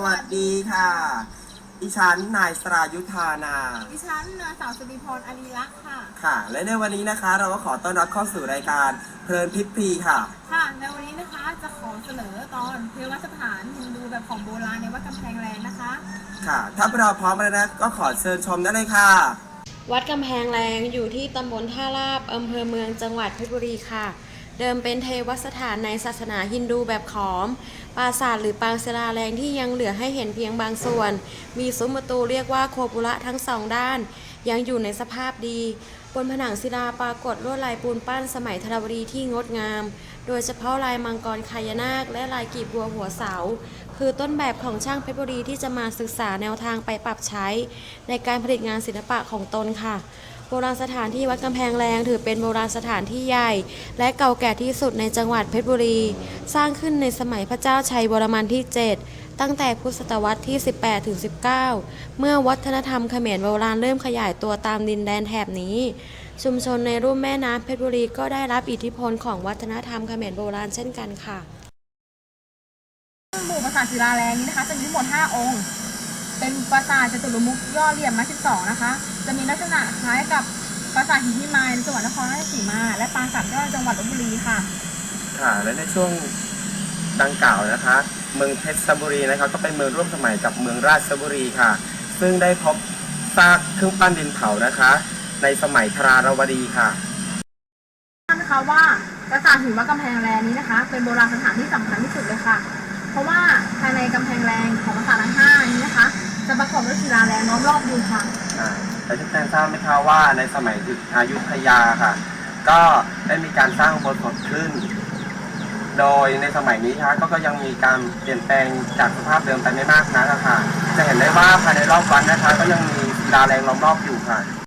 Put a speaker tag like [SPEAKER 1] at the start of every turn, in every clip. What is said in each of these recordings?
[SPEAKER 1] สวัสดีค่ะ ดิฉันนายสรายุทธานา
[SPEAKER 2] ดิฉันนางสาวสุริพรอารีรักษ์ค่ะ
[SPEAKER 1] ค่ะ และในวันนี้นะคะ เราก็ขอต้อนรับเข้าสู่รายการเพลินพิษพีค่ะ
[SPEAKER 2] ค่ะ ในวันนี้นะคะจะขอเสนอตอนเทวสถานฮินดูแบบของโบราณในวัดกำแพงแรงนะคะ
[SPEAKER 1] ค่ะ ถ้าเราพร้อมแล้วนะ ก็ขอเชิญชมได้เลยค่ะ
[SPEAKER 3] วัดกำแพงแรงอยู่ที่ตำบลท่าลาบอำเภอเมืองจังหวัดเพชรบุรีค่ะ เดิมเป็นเทวสถานในศาสนาฮินดูแบบขอม ปราสาทหรือปางศิลาแรงที่ยังเหลือให้เห็นเพียงบางส่วน มีซุ้มประตูเรียกว่าโคปุระทั้งสองด้าน ยังอยู่ในสภาพดี บนผนังศิลาปรากฏลวดลายปูนปั้นสมัยธนบุรีที่งดงาม โดยเฉพาะลายมังกรคายนาค และลายกีบบัวหัวเสา คือต้นแบบของช่างเพชรบุรีที่จะมาศึกษาแนวทางไปปรับใช้ ในการผลิตงานศิลปะของตนค่ะ โบราณสถานที่วัดกำแพงแรงถือเป็นโบราณสถานที่ใหญ่ และเก่าแก่ที่สุดในจังหวัดเพชรบุรี สร้างขึ้นในสมัยพระเจ้าชัยวรมันที่ 7 ตั้งแต่พุทธศตวรรษที่ 18ถึง19 เมื่อวัฒนธรรมเขมรโบราณเริ่มขยายตัวตามดินแดนแถบนี้ ชุมชนในรุ่มแม่น้ำเพชรบุรีก็ได้รับอิทธิพลของวัฒนธรรมเขมรโบราณเช่นกันค่ะ
[SPEAKER 2] หมู่ปราสาทศิลาแรงนี้นะคะจะมีทั้งหมด 5 องค์ เป็นปราสาทจตุรมุขย่อเหลี่ยมไม้12 นะคะ จะมีลักษณะคล้ายกับปราสาทหินพิมายในจังหวัดนครราชสีมา และปราสาทยอดจังหวัดลบบุรีค่ะ
[SPEAKER 1] ค่ะ และในช่วงดังกล่าวนะคะ เมืองเพชรบุรีนะคะก็เป็นเมืองร่วมสมัยกับเมืองราชบุรีค่ะ ซึ่งได้พบซากเครื่องปั้นดินเผานะคะ ในสมัยธาราวดีค่ะ
[SPEAKER 2] ทราบไหมคะว่าปราสาทหินวัดกำแพงแรงนี้นะคะ เป็นโบราณสถานที่สำคัญที่สุดเลยค่ะ เพราะว่าภายในกำแพงแรงของปราสาททั้งห้านี้นะคะ จะประกอบด้วยศิลาแรงล้อมรอบอยู่ค่ะ
[SPEAKER 1] อ่าแต่ทุกท่านทราบไหมคะว่าในสมัยอายุธยาค่ะ ก็ได้มีการสร้างอุโบสถขึ้น โดยในสมัยนี้ค่ะก็ก็ยังมีการเปลี่ยนแปลงจากสภาพเดิมไปไม่มากนักอะค่ะ จะเห็นได้ว่าภายในรอบวัดนะคะ ก็ยังมีศิลาแรงล้อมรอบอยู่ค่ะ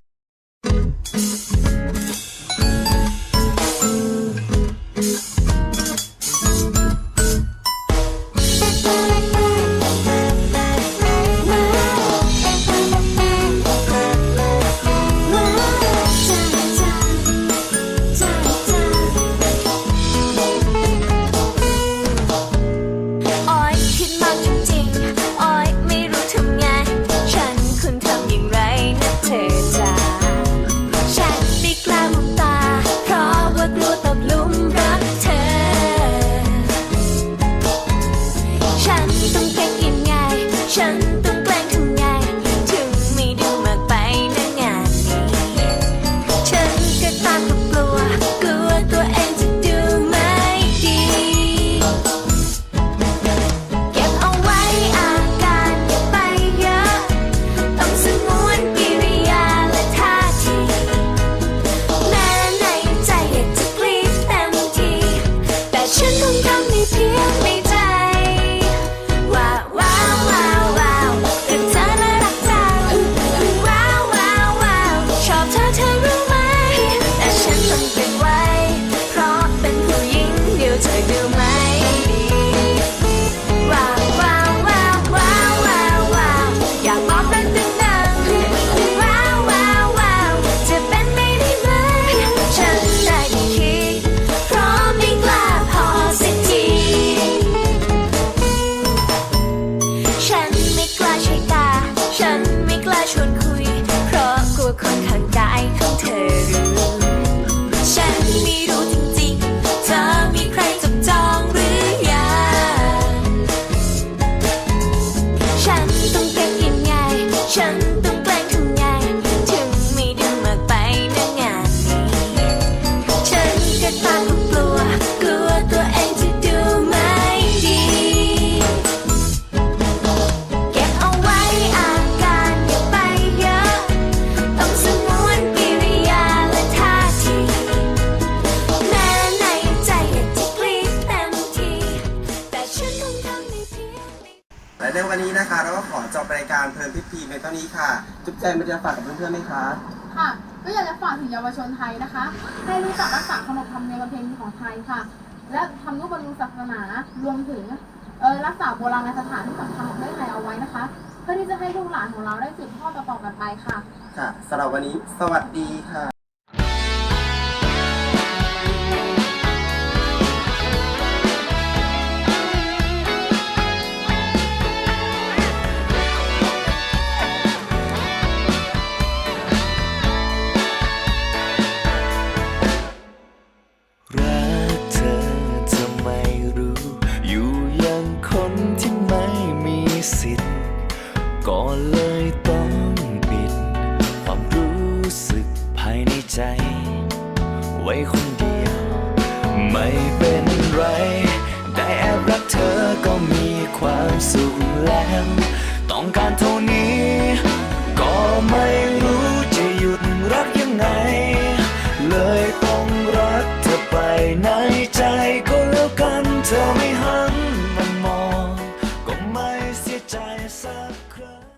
[SPEAKER 4] ในวันนี้นะคะ เราก็ขอจบรายการเพ
[SPEAKER 1] ลินพิษพีในเท่านี้ค่ะ จุ๊บแจงมันจะฝากกับเพื่อนๆไหมคะ
[SPEAKER 2] ค่ะ ก็อยากจะฝากถึงเยาวชนไทยนะคะ ให้รู้จักรักษาขนบธรรมเนียมประเพณีของไทยค่ะ และทำนุบำรุงศาสนารวมถึงเออรักษาโบราณสถานที่สำคัญของประเทศไทยเอาไว้นะคะ เพื่อที่จะให้ลูกหลานของเราได้สืบทอดต่อๆกันไปค่ะ
[SPEAKER 1] ค่ะสำหรับวันนี้ สวัสดีค่ะ ใจ
[SPEAKER 5] ไว้คนเดียว ไม่เป็นไร ได้แอบรักเธอก็มีความสุขแล้ว ต้องการเท่านี้ ก็ไม่รู้